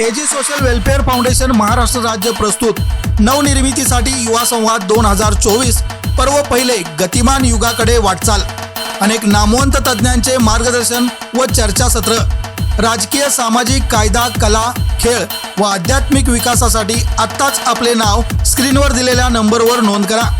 A G social welfare foundation Maharashtra राज्य प्रस्तुत नवनिर्मितीसाठी युवा संवाद दोन हजार चोवीस पर्व पहिले गतिमान युगाकडे वाटचाल. अनेक नामवंत तज्ज्ञांचे मार्गदर्शन व चर्चासत्र. राजकीय सामाजिक कायदा कला खेळ व आध्यात्मिक विकासासाठी आत्ताच आपले नाव स्क्रीनवर दिलेल्या नंबरवर नोंद करा.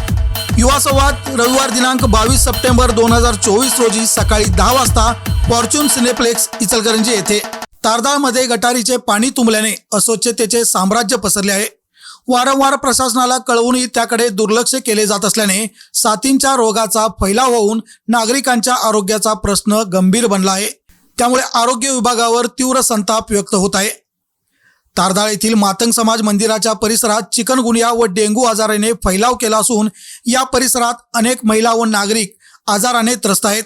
युवा संवाद रविवार दिनांक बावीस सप्टेंबर दोन हजार चोवीस रोजी सकाळी दहा वाजता फॉर्च्यून सिनेप्लेक्स इचलकरंजी येथे. तारदाळमध्ये गटारीचे पाणी तुंबल्याने अस्वच्छतेचे साम्राज्य पसरले आहे. वारंवार प्रशासनाला कळवूनही त्याकडे दुर्लक्ष केले जात असल्याने साथींच्या रोगाचा फैलाव होऊन नागरिकांच्या आरोग्याचा प्रश्न गंभीर बनला आहे. त्यामुळे आरोग्य विभागावर तीव्र संताप व्यक्त होत आहे. तारदाळ येथील मातंग समाज मंदिराच्या परिसरात चिकनगुनिया व डेंग्यू आजाराने फैलाव केला असून या परिसरात अनेक महिला व नागरिक आजाराने त्रस्त आहेत.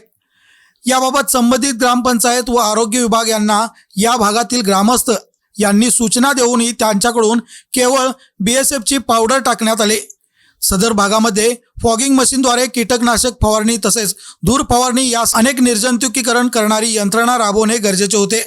याबाबत संबंधित ग्रामपंचायत व आरोग्य विभाग यांना या भागातील ग्रामस्थ यांनी सूचना देऊनही त्यांच्याकडून केवळ बी एस एफची पावडर टाकण्यात आले. सदर भागामध्ये फॉगिंग मशीनद्वारे कीटकनाशक फवारणी तसेच धूर फवारणी यास अनेक निर्जंतुकीकरण करणारी यंत्रणा राबवणे गरजेचे होते.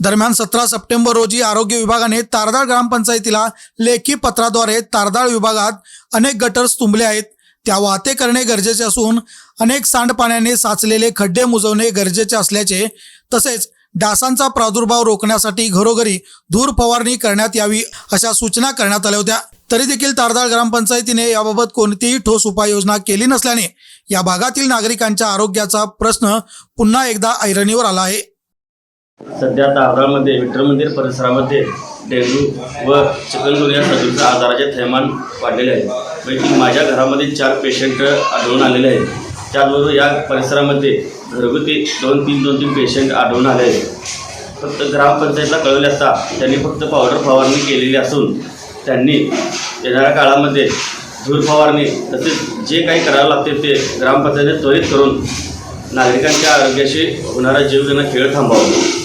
दरम्यान सतरा सप्टेंबर रोजी आरोग्य विभागाने तारदाळ ग्रामपंचायतीला लेखी पत्राद्वारे तारदाळ विभागात अनेक गटर्स तुंबले आहेत. त्या वाहते करणे गरजेचे असून अनेक सांडपाण्याने साचलेले खड्डे मुजवणे गरजेचे असल्याचे तसेच डासांचा प्रादुर्भाव रोखण्यासाठी घरोघरी धूर फवारणी करण्यात यावी अशा सूचना करण्यात आल्या होत्या. तरी देखील तारदाळ ग्रामपंचायतीने याबाबत कोणतीही ठोस उपाययोजना केली नसल्याने या भागातील नागरिकांच्या आरोग्याचा प्रश्न पुन्हा एकदा ऐरणीवर आला आहे. सध्या तारदाळमध्ये विठ्ठल मंदिर परिसरामध्ये डेंग्यू व चिकनगुनिया सदृश आजाराचे थैमान वाढलेले आहे. म्हणजे पैकी माझ्या घरामध्ये चार पेशंट आढळून आलेले आहेत. त्याचबरोबर या परिसरामध्ये घरगुती दोन तीन दोन तीन पेशंट आढळून आले आहेत. फक्त ग्रामपंचायतला कळवले असता त्यांनी फक्त पावडर फवारणी केलेली असून त्यांनी येणाऱ्या काळामध्ये धूर फवारणी तसेच जे काही करावं लागते ते ग्रामपंचायतीने त्वरित करून नागरिकांच्या आरोग्याशी होणारा जीवघेणा खेळ थांबवावा.